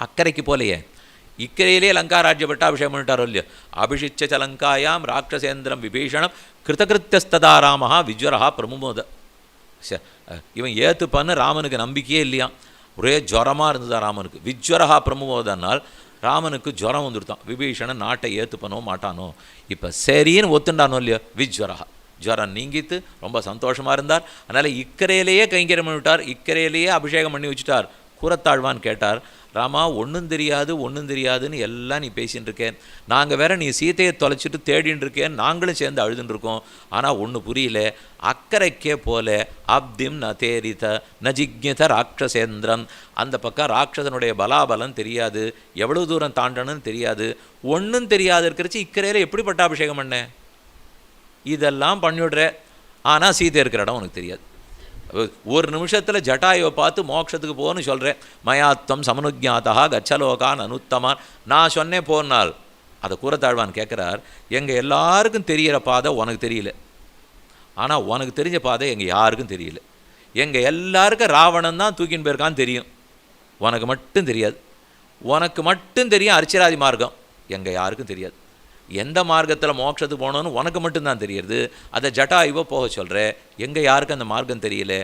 அக்கறைக்கு போலையே. இக்கரையிலே லங்காராஜ்ய அபிஷேகம் பண்ணிட்டாரோ இல்லையோ? அபிஷிச்ச ச லங்காயாம் ராட்சசேந்திரம் விபீஷணம் கிருதகிருத்தியஸ்ததா ராமஹா விஜ்வரஹா பிரமுமோத. ச- இவன் ஏத்துப்பான்னு ராமனுக்கு நம்பிக்கையே இல்லையாம் ஒரே ஜுரமாக இருந்ததா ராமனுக்கு? விஜ்வரஹா பிரமுமோதனால் ராமனுக்கு ஜுரம் வந்துடுத்தான் விபீஷணன் நாட்டை ஏத்துப்பனோ மாட்டானோ? இப்போ சரின்னு ஒத்துண்டானோ இல்லையோ? விஜ்வரஹா. ஜுரம் நீங்கித்து ரொம்ப சந்தோஷமாக இருந்தார். அதனால் இக்கரையிலேயே கைங்கரியம் பண்ணிவிட்டார். இக்கரையிலேயே அபிஷேகம் பண்ணி வச்சுட்டார். கூறத்தாழ்வான் கேட்டார் ராமா ஒன்றும் தெரியாது ஒன்றும் தெரியாதுன்னு எல்லாம் நீ பேசின்னு இருக்கேன். நாங்கள் வேற நீ சீதையை தொலைச்சிட்டு தேடின்னு இருக்கேன். நாங்களும் சேர்ந்து அழுதுன்னு இருக்கோம். ஆனால் ஒன்று புரியல. அக்கறைக்கே போல அப்திம் ந தேரித ந ஜிக்ஞத ராட்சசேந்திரன் அந்த பக்கம் ராட்சசனுடைய பலாபலம் தெரியாது. எவ்வளோ தூரம் தாண்டணும்னு தெரியாது. ஒன்றும் தெரியாது இருக்கிறச்சு இக்கரையில் எப்படி பட்டாபிஷேகம் பண்ண? இதெல்லாம் பண்ணிவிடுற. ஆனால் சீதை இருக்கிற இடம் உனக்கு தெரியாது. ஒரு நிமிஷத்தில் ஜட்டாயுவை பார்த்து மோட்சத்துக்கு போன்னு சொல்கிறேன் மயாத்வம் சமனுஜாத்தா கச்சலோகான் அனுத்தமான். நான் சொன்னேன் போனால் அதை கூறத்தாழ்வான் கேட்குறார் எங்கள் எல்லாருக்கும் தெரிகிற பாதை உனக்கு தெரியல. ஆனால் உனக்கு தெரிஞ்ச பாதை எங்கள் யாருக்கும் தெரியல. எங்கள் எல்லாருக்கும் ராவணன் தான் தூக்கின்னு போயிருக்கான்னு தெரியும். உனக்கு மட்டும் தெரியாது. உனக்கு மட்டும் தெரியும் அர்ச்சராதி மார்க்கம். எங்கள் யாருக்கும் தெரியாது. எந்த மார்க்கத்தில் மோட்சத்துக்கு போகணும்னு உனக்கு மட்டும்தான் தெரியுது அதை ஜட்டாயுவை போக சொல்கிற எங்கே யாருக்கும் அந்த மார்க்கம் தெரியல?